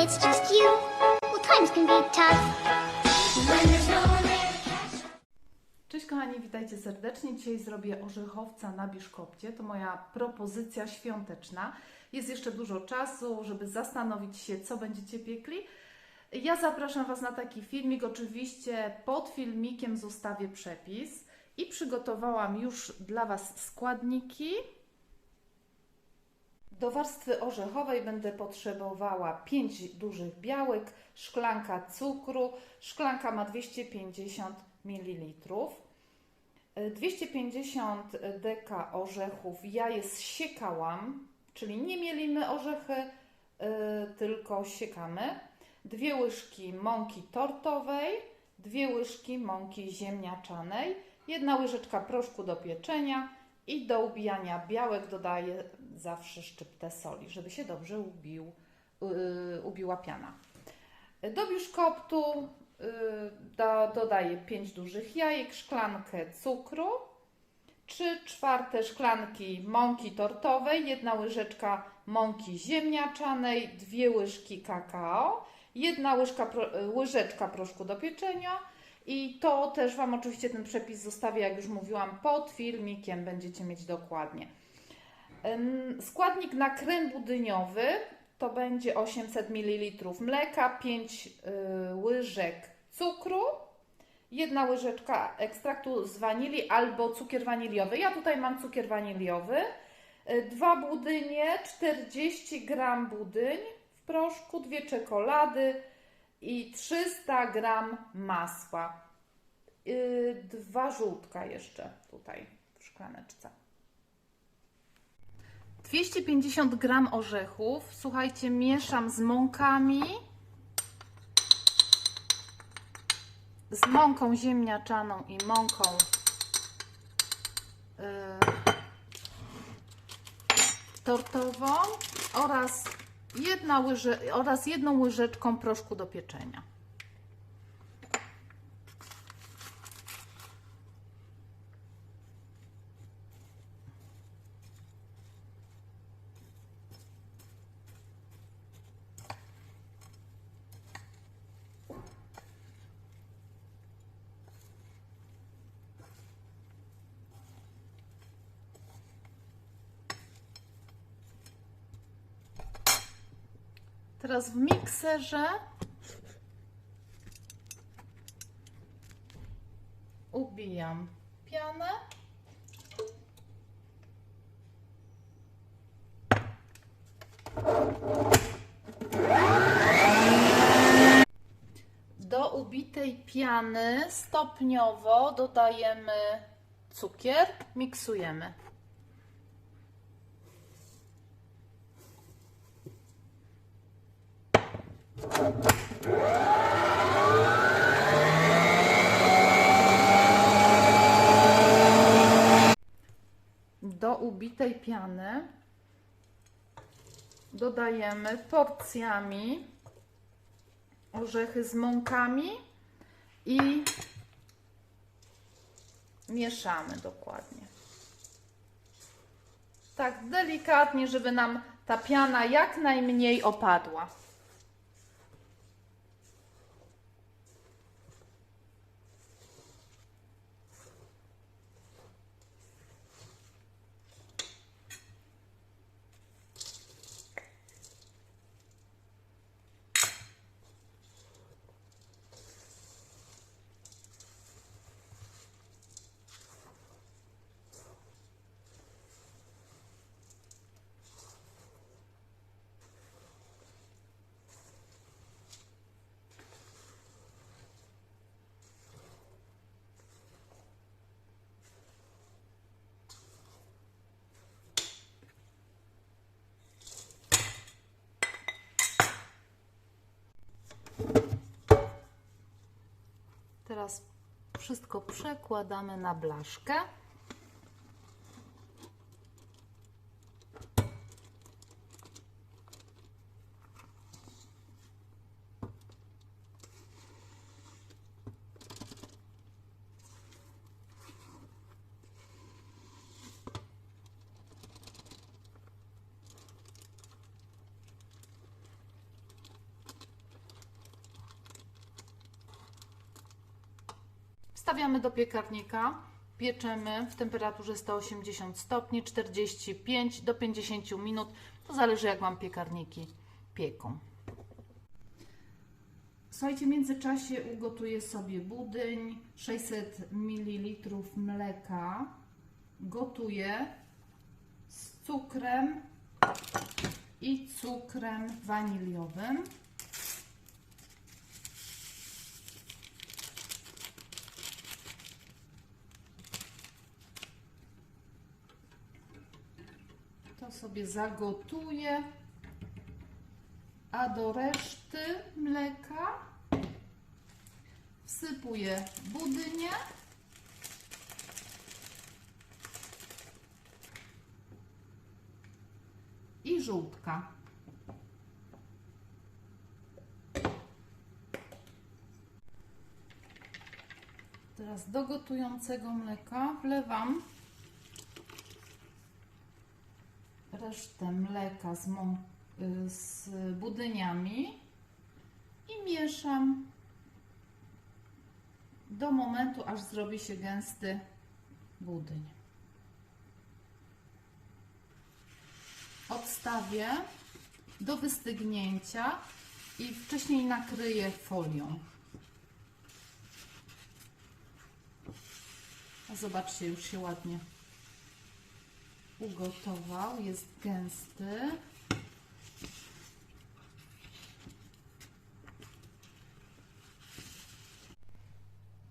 when it's just you, well, times can be tough. When there's no one there Cześć kochani, witajcie serdecznie. Dzisiaj zrobię orzechowca na biszkopcie. To moja propozycja świąteczna. Jest jeszcze dużo czasu, żeby zastanowić się, co będziecie piekli. Ja zapraszam Was na taki filmik. Oczywiście pod filmikiem zostawię przepis i przygotowałam już dla Was składniki. Do warstwy orzechowej będę potrzebowała 5 dużych białek, szklanka cukru. Szklanka ma 250 ml. 250 deka orzechów ja je zsiekałam, czyli nie mielimy orzechy, y, tylko siekamy. Dwie łyżki mąki tortowej, dwie łyżki mąki ziemniaczanej, jedna łyżeczka proszku do pieczenia i do ubijania białek dodaję zawsze szczyptę soli, żeby się dobrze ubił, yy, ubiła piana. Do biszkoptu yy, do, dodaję 5 dużych jajek, szklankę cukru, 3 czwarte szklanki mąki tortowej, jedna łyżeczka mąki ziemniaczanej, dwie łyżki kakao, jedna łyżka, łyżeczka proszku do pieczenia i to też Wam oczywiście ten przepis zostawię, jak już mówiłam, pod filmikiem będziecie mieć dokładnie. Składnik na krem budyniowy to będzie 800 ml mleka, 5 y, łyżek cukru, jedna łyżeczka ekstraktu z wanilii albo cukier waniliowy. Ja tutaj mam cukier waniliowy. Y, Dwa budynie, 40 gram budyń w proszku, dwie czekolady i 300 gram masła. Y, Dwa żółtka jeszcze tutaj w szklaneczce. 250 gram orzechów. Słuchajcie, mieszam z mąkami. Z mąką ziemniaczaną i mąką yy, tortową oraz, jedna łyże, oraz jedną łyżeczką proszku do pieczenia. Teraz w mikserze ubijam pianę. Do ubitej piany stopniowo dodajemy cukier, miksujemy. Do ubitej piany dodajemy porcjami orzechy z mąkami i mieszamy dokładnie. Tak delikatnie, żeby nam ta piana jak najmniej opadła. Teraz wszystko przekładamy na blaszkę. Wstawiamy do piekarnika, pieczemy w temperaturze 180 stopni, 45 do 50 minut. To zależy jak Wam piekarniki pieką. Słuchajcie, w międzyczasie ugotuję sobie budyń, 600 ml mleka. Gotuję z cukrem i cukrem waniliowym. Sobie zagotuję. A do reszty mleka wsypuję budynię. I żółtka. Teraz do gotującego mleka wlewam resztę mleka z, y, z budyniami i mieszam do momentu, aż zrobi się gęsty budyń. Odstawię do wystygnięcia i wcześniej nakryję folią. Zobaczcie, już się ładnie ugotował, jest gęsty.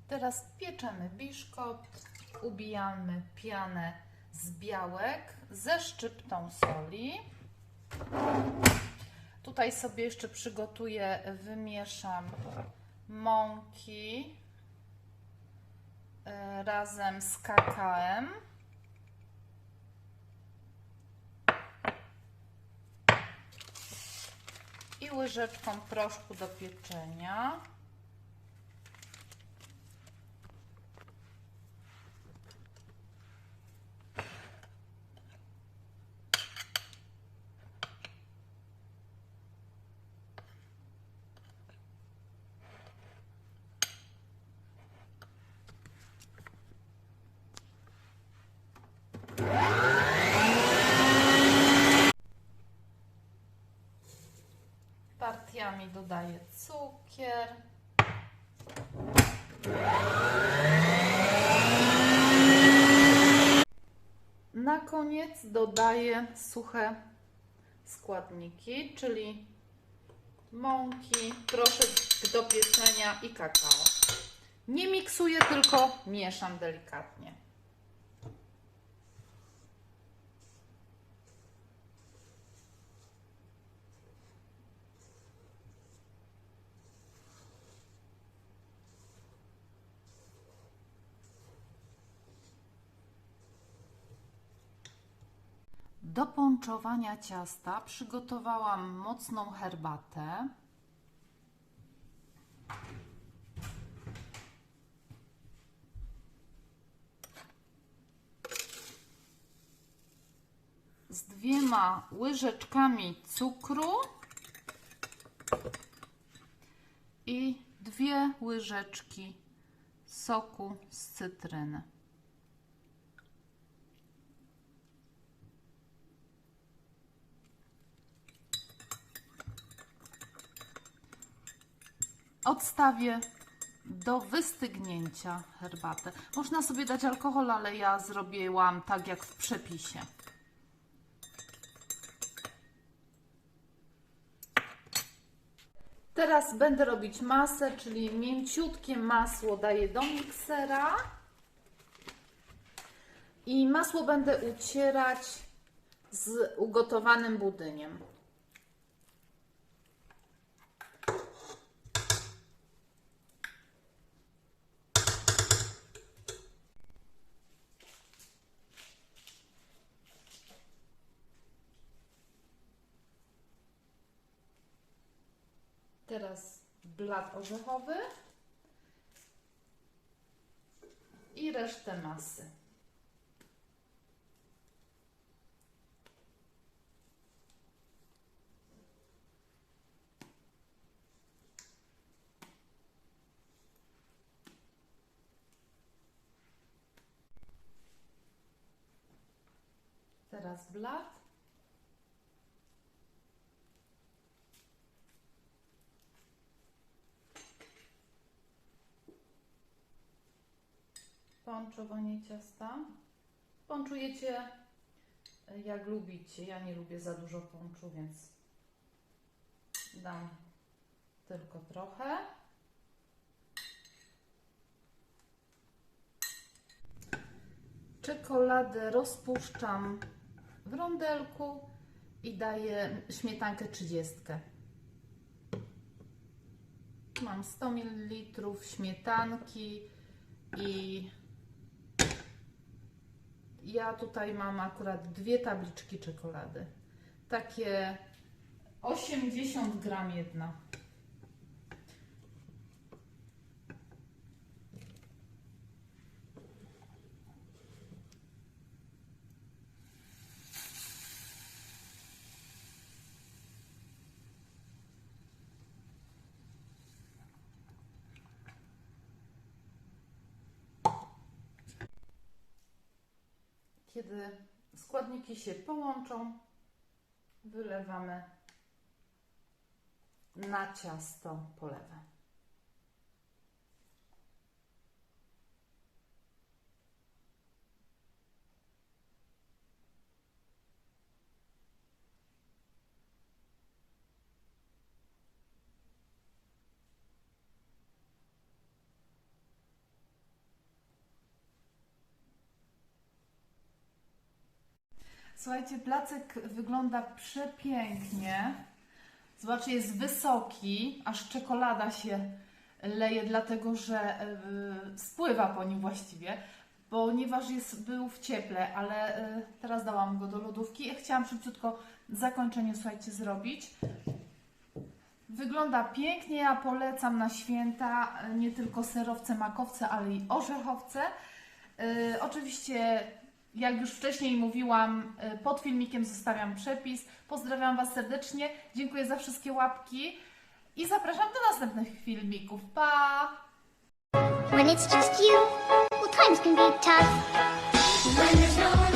Teraz pieczemy biszkopt, ubijamy pianę z białek ze szczyptą soli. Tutaj sobie jeszcze przygotuję, wymieszam mąki e, razem z kakałem. I łyżeczką proszku do pieczenia. Dodaję cukier. Na koniec dodaję suche składniki, czyli mąki, proszek do pieczenia i kakao. Nie miksuję, tylko mieszam delikatnie. Do ponczowania ciasta przygotowałam mocną herbatę. Z dwiema łyżeczkami cukru i dwie łyżeczki soku z cytryny. Odstawię do wystygnięcia herbatę. Można sobie dać alkohol, ale ja zrobiłam tak jak w przepisie. Teraz będę robić masę, czyli mięciutkie masło daję do miksera. I masło będę ucierać z ugotowanym budyniem. Teraz blat orzechowy i resztę masy. Teraz blat Ponczowanie ciasta. Ponczujecie jak lubicie. Ja nie lubię za dużo ponczu, więc dam tylko trochę. Czekoladę rozpuszczam w rondelku i daję śmietankę 30. Mam 100 ml śmietanki i ja tutaj mam akurat dwie tabliczki czekolady. Takie 80 gram jedna. Kiedy składniki się połączą, wylewamy na ciasto polewę. Słuchajcie, placek wygląda przepięknie. Zobaczcie, jest wysoki, aż czekolada się leje, dlatego że yy, spływa po nim właściwie, ponieważ jest, był w cieple, ale yy, teraz dałam go do lodówki. Ja chciałam szybciutko zakończenie, słuchajcie, zrobić. Wygląda pięknie, ja polecam na święta yy, nie tylko serowce, makowce, ale i orzechowce. Oczywiście, jak już wcześniej mówiłam, yy, pod filmikiem zostawiam przepis. Pozdrawiam Was serdecznie, dziękuję za wszystkie łapki i zapraszam do następnych filmików. Pa! When it's just you, well, times can be tough. When there's no